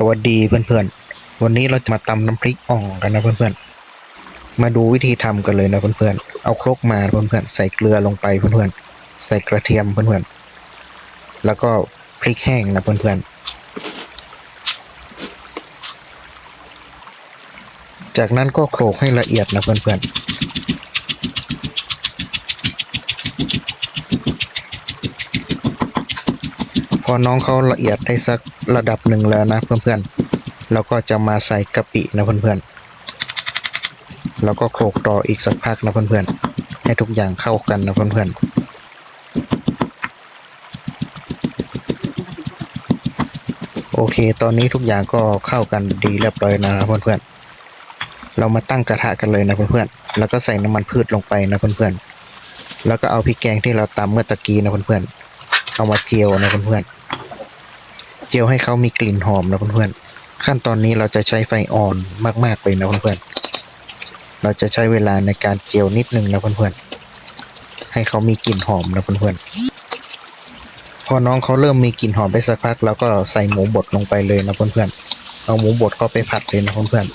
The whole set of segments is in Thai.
สวัสดีเพื่อนๆ วันนี้เราจะมาตำน้ำพริกอ่องกันนะเพื่อนๆ มาดูวิธีทำกันเลยนะเพื่อนๆ เอาครกมาเพื่อนๆ ใส่เกลือลงไปเพื่อนๆ ใส่กระเทียมเพื่อนๆ แล้วก็พริกแห้งนะเพื่อนๆ จากนั้นก็โขลกให้ละเอียดนะเพื่อนๆ พอน้องเขาละเอียดได้สักระดับหนึ่งแล้วนะเพื่อนๆเราก็จะมาใส่กะปินะเพื่อนๆแล้วก็โขลกต่ออีกสักพักนะเพื่อนๆให้ทุกอย่างเข้ากันนะเพื่อนๆโอเค ตอนนี้ทุกอย่างก็เข้ากันดีเรียบร้อยนะครับเพื่อนๆ เรามาตั้งกระทะกันเลยนะเพื่อนๆ แล้วก็ใส่น้ำมันพืชลงไปนะเพื่อนๆ แล้วก็เอาพริกแกงที่เราตำเมื่อตะกี้นะเพื่อนๆ เอามาเจียวนะเพื่อนๆเจียวให้เขามีกลิ่นหอมนะเพื่อนๆขั้นตอนนี้เราจะใช้ไฟอ่อนมากๆเลยนะเพื่อนๆเราจะใช้เวลาในการเจียวนิดนึงนะเพื่อนๆให้เขามีกลิ่นหอมนะเพื่อนๆพอน้องเขาเริ่มมีกลิ่นหอมไปสักพักเราก็ใส่หมูบดลงไปเลยนะเพื่อนๆเอาหมูบดเข้าไปผัดเลยนะเพื่อน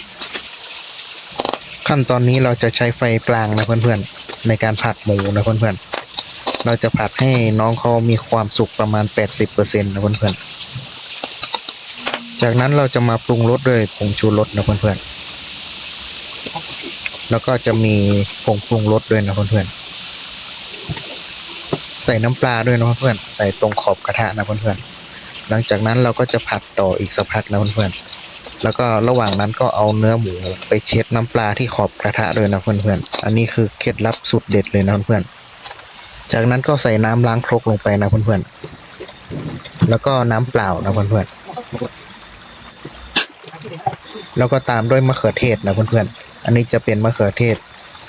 ๆขั้นตอนนี้เราจะใช้ไฟกลางนะเพื่อนๆในการผัดหมูนะเพื่อนๆเราจะผัดให้น้องเขามีความสุกประมาณ 80%นะเพื่อนๆ จากนั้นเราจะมาปรุงรสด้วยผงชูรสนะเพื่อนๆ แล้วก็จะมีผงปรุงรสด้วยนะเพื่อนๆ ใส่น้ำปลาด้วยนะเพื่อนๆ ใส่ตรงขอบกระทะนะเพื่อนๆ หลังจากนั้นเราก็จะผัดต่ออีกสักพักนะเพื่อนๆ แล้วก็ระหว่างนั้นก็เอาเนื้อหมูไปเช็ดน้ำปลาที่ขอบกระทะเลยนะเพื่อนๆ อันนี้คือเคล็ดลับสุดเด็ดเลยนะเพื่อนๆ จากนั้นก็ใส่น้ำล้างครกลงไปนะเพื่อนๆ แล้วก็น้ำเปล่านะเพื่อนๆ แล้วก็ตามด้วยมะเขือเทศนะเพื่อนๆ อันนี้จะเป็นมะเขือเทศ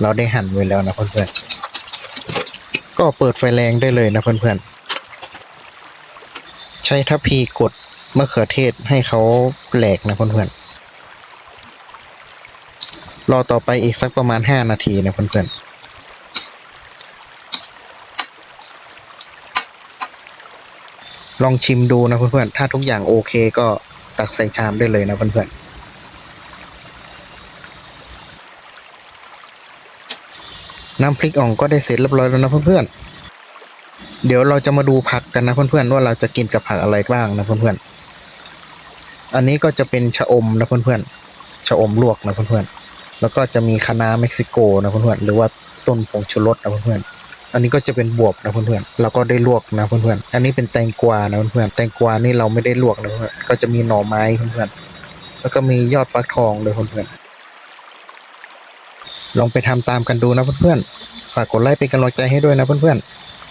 เราได้หั่นไว้แล้วนะเพื่อนๆ ก็เปิดไฟแรงได้เลยนะเพื่อนๆ ใช้ทัพพีกดมะเขือเทศให้เขาแหลกนะเพื่อนๆ รอต่อไปอีกสักประมาณห้านาทีนะเพื่อนๆลองชิมดูนะเพื่อนๆ ถ้าทุกอย่างโอเคก็ตักใส่ชามได้เลยนะเพื่อนๆ น้ำพริกอ่องก็ได้เสร็จเรียบร้อยแล้วนะเพื่อนๆ เดี๋ยวเราจะมาดูผักกันนะเพื่อนๆว่าเราจะกินกับผักอะไรบ้างนะเพื่อนๆ อันนี้ก็จะเป็นชะอมนะเพื่อนๆ ชะอมลวกนะเพื่อนๆ แล้วก็จะมีคะน้าเม็กซิโกนะเพื่อนๆ หรือว่าต้นผงชูรสนะเพื่อนๆ อันนี้ก็จะเป็นบวบนะเพื่อนๆเราก็ได้ลวกนะเพื่อนๆ อันนี้เป็นแตงกวานะเพื่อนๆ แตงกวานี่เราไม่ได้ลวกนะเพื่อนๆ ก็จะมีหน่อไม้เพื่อนๆ แล้วก็มียอดฟักทองเลยเพื่อนๆ ลองไปทำตามกันดูนะเพื่อนๆ ฝากกดไลค์เป็นกำลังใจให้ด้วยนะเพื่อนๆ